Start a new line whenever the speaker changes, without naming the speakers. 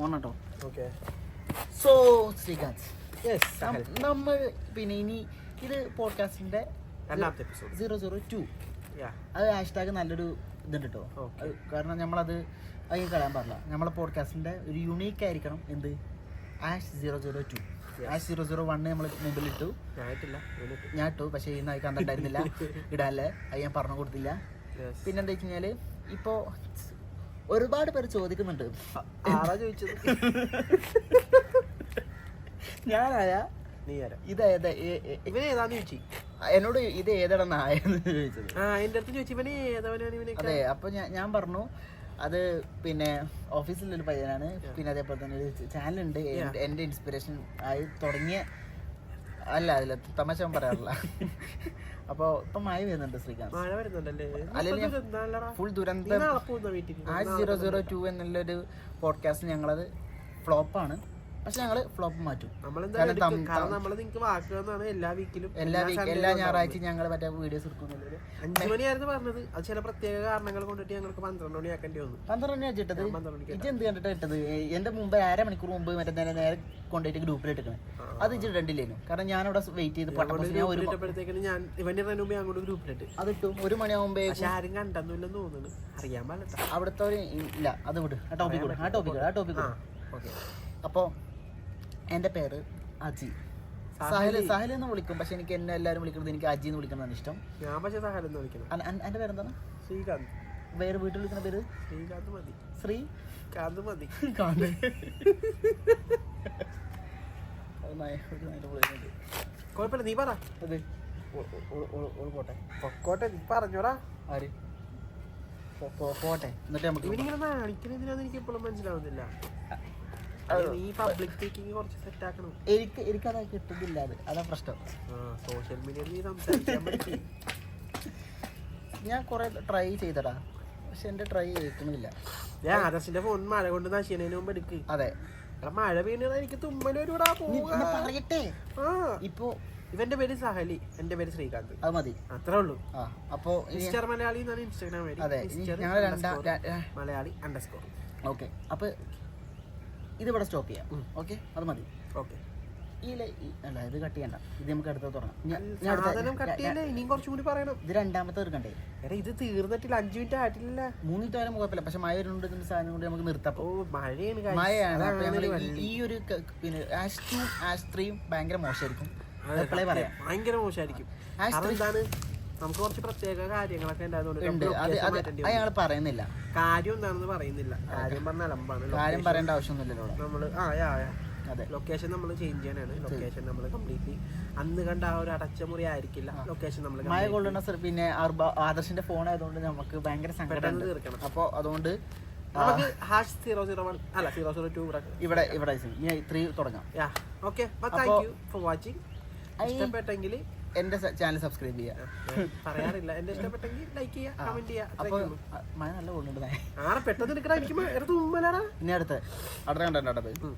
ഓണട്ടോ
okay
so Srikanth നമ്മൾ പിന്നെ ഇനി ഇത് പോഡ്കാസ്റ്റിന്റെ
രണ്ടാമത്തെ എപ്പിസോഡ്
സീറോ സീറോ ടു അത് ഹാഷ്ടാഗ് നല്ലൊരു ഇതുണ്ട് കേട്ടോ കാരണം നമ്മളത് അതിൽ കളയാൻ പാടില്ല. നമ്മളെ പോഡ്കാസ്റ്റിന്റെ ഒരു യുണീക്ക് ആയിരിക്കണം എന്ത്? Hash zero zero two hash zero zero one നമ്മൾ
മുമ്പിൽ ഇട്ടു.
ഞാൻ ഇട്ടു. പക്ഷേ ഇന്ന് അത് കണ്ടിട്ടായിരുന്നില്ല ഇടാല്ലേ? അത് ഞാൻ പറഞ്ഞു കൊടുത്തില്ല. പിന്നെന്താ വെച്ച് കഴിഞ്ഞാൽ ഇപ്പോ ഒരുപാട് പേര് ചോദിക്കുന്നുണ്ട്.
ആരാ ചോദിച്ചത്?
ഞാനാരാ?
നീ ആരാ?
ഇത് ഏതാ? ഏ-
ഏതാന്ന് ചോദിച്ചു?
എന്നോട് ഇത് ഏതാണ് നായെന്ന് ചോദിച്ചത്.
ആ എന്റെ അടുത്ത് ചോദിച്ചു ഇവനെ ഏതവനാണ് ഇവനൊക്കെ
അതെ അപ്പൊ ഞാൻ പറഞ്ഞു അത് പിന്നെ ഓഫീസിലൊരു പയ്യനാണ്. പിന്നെ അതേപോലെ തന്നെ ഒരു ചാനലുണ്ട്. എന്റെ ഇൻസ്പിറേഷൻ ആയി തുടങ്ങിയ അല്ല അതില്ല തമാശ ഞാൻ പറയാറില്ല. അപ്പൊ ഇപ്പൊ മഴ വരുന്നുണ്ട് ശ്രീകാന്ത്.
മഴ വരുന്നുണ്ടല്ലേ?
ഫുൾ ദുരന്തം. സീറോ സീറോ ടു എന്നുള്ളൊരു പോഡ്കാസ്റ്റ് ഞങ്ങളത് ഫ്ലോപ്പാണ് പക്ഷെ ഞങ്ങൾ ഫ്ലോപ്പ് മാറ്റും.
നമ്മൾ
കാരണം
എടുക്കും.
തം-
കാരണം നമ്മൾ നിങ്ങക്ക് എല്ലാ വീക്കിലും
എല്ലാ വീക്ക്
Sunday
എല്ലാ
ലും
ഞായറാഴ്ചയും ഞങ്ങൾ മറ്റേ വീഡിയോസ് എടുക്കുന്നുണ്ട്.
അഞ്ചു മണിയായിരുന്നു പറഞ്ഞത്. അത് ചില പ്രത്യേക കാരണങ്ങൾ കൊണ്ടിട്ട് ഞങ്ങൾക്ക് പന്ത്രണ്ട് മണി ആക്കേണ്ടി വന്നു.
പന്ത്രണ്ട് മണി ഇട്ടത്? ഇത് എന്ത് കണ്ടിട്ട് ഇട്ടത്? എന്റെ മുമ്പ് അര മണിക്കൂർ മുമ്പ് മറ്റേ നേരെ നേരെ കൊണ്ടുപോയിട്ട് ഗ്രൂപ്പിൽ ഇട്ടിക്കണേ. അത് ഇച്ചിരി രണ്ടില്ലേനു കാരണം അവിടെ വെയിറ്റ് ചെയ്ത് പട്ടപ്പസ് ഞാൻ
ഞാൻ ഇവന്റെ മുമ്പ് അങ്ങോട്ട് ഗ്രൂപ്പിലിട്ട്
ഇട്ടു. ഒരു മണിയാവുമ്പേ
ആരും കണ്ടെന്നില്ലെന്ന് തോന്നുന്നു. അറിയാൻ പാടില്ല
അവിടുത്തെ ഒരു ഇല്ല അത് വിട്. ആ ടോപ്പിക് ആ ടോപ്പിക് ആ ടോപ്പിക് അപ്പോൾ എന്റെ പേര് അജി. സാഹിൽ സാഹിൽ എന്ന് വിളിക്കും. പക്ഷെ എനിക്ക് എന്നെ എല്ലാവരും വിളിക്കുന്നത് എനിക്ക് അജി എന്ന് വിളിക്കുന്നതാണ് ഇഷ്ടം.
ഞാൻ പക്ഷേ സഹായം എന്ന്
അൻ- എന്റെ പേരെന്താണ്?
ശ്രീകാന്ത്.
വേറെ വീട്ടിൽ വിളിക്കുന്ന പേര്?
ശ്രീകാന്ത് മതി.
ശ്രീ?
കാന്ത് മതി.
കാന്ത്.
കുഴപ്പമില്ല നീ പറ.
അത്. പോട്ടെ.
പൊക്കോട്ടെ നീ പറഞ്ഞോടാ.
ആര്? പോട്ടെ. എന്നിട്ട് നമുക്ക്
ഇവനിങ്ങനെ നാണിക്കണെന്തിനാന്ന് എനിക്ക് ഇപ്പോഴും മനസ്സിലാവുന്നില്ല.
എനിക്ക് എനിക്കത് കിട്ടുന്നില്ല അത്. അതാ പ്രശ്നം.
സോഷ്യൽ മീഡിയയിൽ.
ഞാൻ കുറെ ട്രൈ ചെയ്തടാ. പക്ഷെ എന്റെ ട്രൈ കേൾക്കണില്ല
ഞാൻ ആദർശിന്റെ ഫോൺ മഴ കൊണ്ട് നശിക്കുന്നതിന് മുമ്പ് എടുക്ക്.
അതെ.
മഴ പെയ്യുന്നത് എനിക്ക് തുമ്മൽ ഒരുവിടാ
നീ പറയട്ടെ. ഇപ്പോ
ഇവന്റെ പേര് സഹലി എന്റെ പേര് ശ്രീകാന്ത്.
അത് മതി.
അത്രേ ഉള്ളൂ.
അപ്പോ
മിസ്റ്റർ മലയാളി എന്നാണ് ഇൻസ്റ്റാഗ്രാം
അതെ ഞങ്ങൾ
മലയാളി അണ്ടർസ്കോർ
ഓക്കെ. അപ്പൊ ഇതിവിടെ സ്റ്റോപ്പ് ചെയ്യാം. ഓക്കെ? അത് മതി.
ഓക്കെ.
ഈ അല്ല ഇത് കട്ട് ചെയ്യണ്ട. ഇത് നമുക്ക് അടുത്ത് തുടങ്ങാം ഇത് രണ്ടാമത്തെ എടുക്കണ്ടേ
എടാ ഇത് തീർന്നിട്ടില്ല. അഞ്ചു മിനിറ്റ് ആയിട്ടില്ല
മൂന്ന് മിനിറ്റ് കുഴപ്പമില്ല പക്ഷെ മഴ വരുന്നുണ്ട് സാധനം കൊണ്ട് നമുക്ക് നിർത്താം.
മഴയാണ്.
മഴയാണ്. അപ്പൊ ഞങ്ങൾ ഈ- ഒരു പിന്നെ ആഷ് ടു ആഷ് ത്രീയും ഭയങ്കര മോശമായിരിക്കും. പറയാം.
ഭയങ്കര മോശമായിരിക്കും.
ആഷ് ത്രീ
നമുക്ക് കുറച്ച് പ്രത്യേക കാര്യങ്ങളൊക്കെ ഉണ്ടായതുകൊണ്ട്
പറയുന്നില്ല.
കാര്യം എന്താണെന്ന് പറയുന്നില്ല. കാര്യം പറഞ്ഞ അലമ്പാണ്.
കാര്യം പറയേണ്ട ആവശ്യമൊന്നുമില്ലല്ലോ.
നമ്മൾ ആ
അതെ.
ലൊക്കേഷൻ നമ്മൾ ചേഞ്ച് ചെയ്യാനാണ്. ലൊക്കേഷൻ നമ്മൾ കംപ്ലീറ്റ്ലി അന്ന് കണ്ട ആ ഒരു അടച്ച മുറി ആയിരിക്കില്ല. ലൊക്കേഷൻ നമ്മൾ
മഴ കൊള്ളുന്ന പിന്നെ ആദർശിന്റെ ഫോൺ ആയതുകൊണ്ട് നമുക്ക് ഭയങ്കര സങ്കടം
തീർക്കണം.
അപ്പോൾ അതുകൊണ്ട്
നമുക്ക് ഹാഷ് സീറോ സീറോ വൺ അല്ല സീറോ സീറോ ടു
ഇവിടെ. ഇവിടെ ഇനി ത്രീ തുടങ്ങാം.
ഓക്കെ
അപ്പോ-
താങ്ക് യു ഫോർ വാച്ചിങ് ഇഷ്ടപ്പെട്ടെങ്കിൽ
എന്റെ ചാനൽ സബ്സ്ക്രൈബ് ചെയ്യുക
പറയാറില്ല. എന്റെ ഇഷ്ടപ്പെട്ടെങ്കിൽ ലൈക്ക് ചെയ്യുക കമന്റ് ചെയ്യുക അപ്പൊ
മഴ നല്ല കൊണ്ടുണ്ടായി
ആടെ പെട്ടെന്ന് എടുക്കണ എടുത്ത് മുമ്പല്ലടാ
ഇനി അടുത്ത്. അടുത്ത കണ്ടോ.